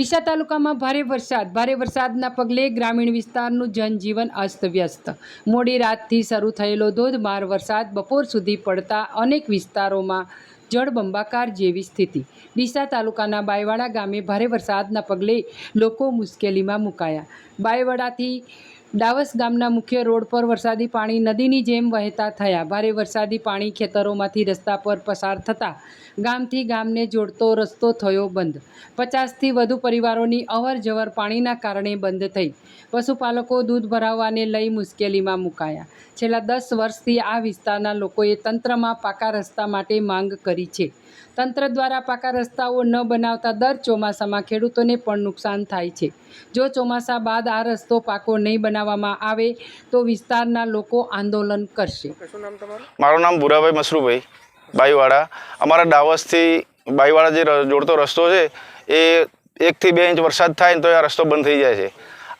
ડીસા તાલુકામાં ભારે વરસાદ. ભારે વરસાદના પગલે ગ્રામીણ વિસ્તારનું જનજીવન અસ્તવ્યસ્ત. મોડી રાતથી શરૂ થયેલો ધોધમાર વરસાદ બપોર સુધી પડતા અનેક વિસ્તારોમાં જળબંબાકાર જેવી સ્થિતિ. ડીસા તાલુકાના બાયવાડા ગામે ભારે વરસાદના પગલે લોકો મુશ્કેલીમાં મુકાયા. બાયવાડાથી ડાવસ ગામના મુખ્ય રોડ પર વરસાદી પાણી નદીની જેમ વહેતા થયા. ભારે વરસાદી પાણી ખેતરોમાંથી રસ્તા પર પસાર થતાં ગામથી ગામને જોડતો રસ્તો થયો બંધ. પચાસથી વધુ પરિવારોની અવર જવર પાણીના કારણે બંધ થઈ. પશુપાલકો દૂધ ભરાવવાને લઈ મુશ્કેલીમાં મુકાયા. છેલ્લા દસ વર્ષથી આ વિસ્તારના લોકોએ તંત્રમાં પાકા રસ્તા માટે માંગ કરી છે. તંત્ર દ્વારા પાકા રસ્તાઓ ન બનાવતા દર ચોમાસામાં ખેડૂતોને પણ નુકસાન થાય છે. જો ચોમાસા બાદ આ રસ્તો પાકો નહીં બનાવવામાં આવે તો વિસ્તારના લોકો આંદોલન કરશે. શું નામ તમારું? મારું નામ ભૂરાભાઈ મસરૂભાઈ બાઈવાડા. અમારા ડાવસથી બાઈવાડા જે જોડતો રસ્તો છે એ એકથી બે ઇંચ વરસાદ થાય ને તો આ રસ્તો બંધ થઈ જાય છે.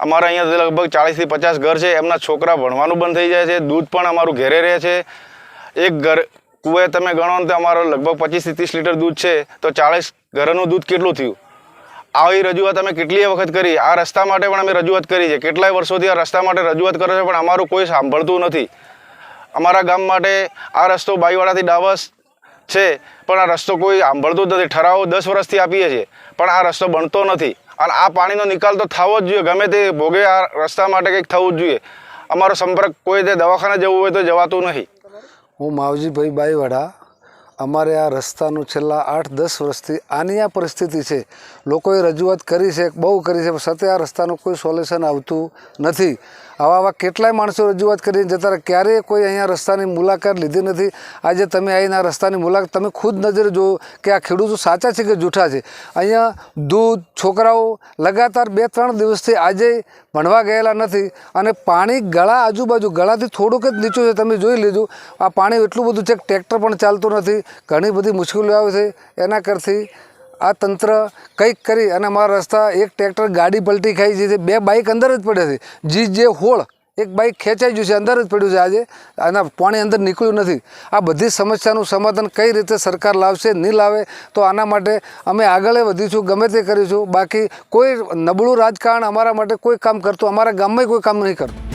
અમારા અહીંયા લગભગ ચાળીસથી પચાસ ઘર છે એમના છોકરા ભણવાનું બંધ થઈ જાય છે દૂધ પણ અમારું ઘેરે રહે છે. એક ઘર કુએ તમે ગણો ને તો અમારો લગભગ પચીસથી ત્રીસ લીટર દૂધ છે તો ચાળીસ ઘરનું દૂધ કેટલું થયું? આવી રજૂઆત અમે કેટલીય વખત કરી. આ રસ્તા માટે પણ અમે રજૂઆત કરી છે. કેટલાય વર્ષોથી આ રસ્તા માટે રજૂઆત કરે છે, પણ અમારું કોઈ સાંભળતું નથી. અમારા ગામ માટે આ રસ્તો બાઈવાડાથી ડાવસ છે, પણ આ રસ્તો કોઈ સાંભળતું જ નથી. ઠરાવો દસ વર્ષથી આપીએ છીએ, પણ આ રસ્તો બનતો નથી. અને આ પાણીનો નિકાલ તો થવો જ જોઈએ. ગમે તે ભોગે આ રસ્તા માટે કંઈક થવું જ જોઈએ. અમારો સંપર્ક કોઈ તે દવાખાને જવું હોય તો જવાતું નહીં. હું માવજીભાઈ બાઈવાડા અમારે આ રસ્તાનું છેલ્લા આઠ, દસ વર્ષથી આની આ પરિસ્થિતિ છે. લોકોએ રજૂઆત કરી છે, બહુ કરી છે છતાંય આ રસ્તાનું કોઈ સોલ્યુશન આવતું નથી. આવા આવા કેટલાય માણસો રજૂઆત કરીને જતા ક્યારેય કોઈ અહીંયા રસ્તાની મુલાકાત લીધી નથી. આજે તમે આવીને આ રસ્તાની મુલાકાત, તમે ખુદ નજરે જુઓ કે આ ખેડૂતો સાચા છે કે જૂઠા છે. અહીંયા દૂધ, છોકરાઓ લગાતાર બે, ત્રણ દિવસથી આજે ભણવા ગયેલા નથી અને પાણી ગળા આજુબાજુ, ગળાથી થોડુંક જ નીચું છે. તમે જોઈ લીધું આ પાણી એટલું બધું છે કે ટ્રેક્ટર પણ ચાલતું નથી. ઘણી બધી મુશ્કેલીઓ આવે છે. એના કરતી આ તંત્ર કંઈક કરી અને અમારા રસ્તા એક ટ્રેક્ટર ગાડી પલટી ખાઈ છે. બે બાઇક અંદર જ પડે છે. જી જે હોળ એક બાઇક ખેંચાઈ ગયું છે, અંદર જ પડ્યું છે આજે. આના પાણી અંદર નીકળ્યું નથી. આ બધી સમસ્યાનું સમાધાન કઈ રીતે સરકાર લાવશે, નહીં લાવે, તો આના માટે અમે આગળ વધીશું, ગમે તે કરીશું. બાકી કોઈ નબળું રાજકારણ અમારા માટે કોઈ કામ કરતું, અમારા ગામમાં કોઈ કામ નહીં કરતું.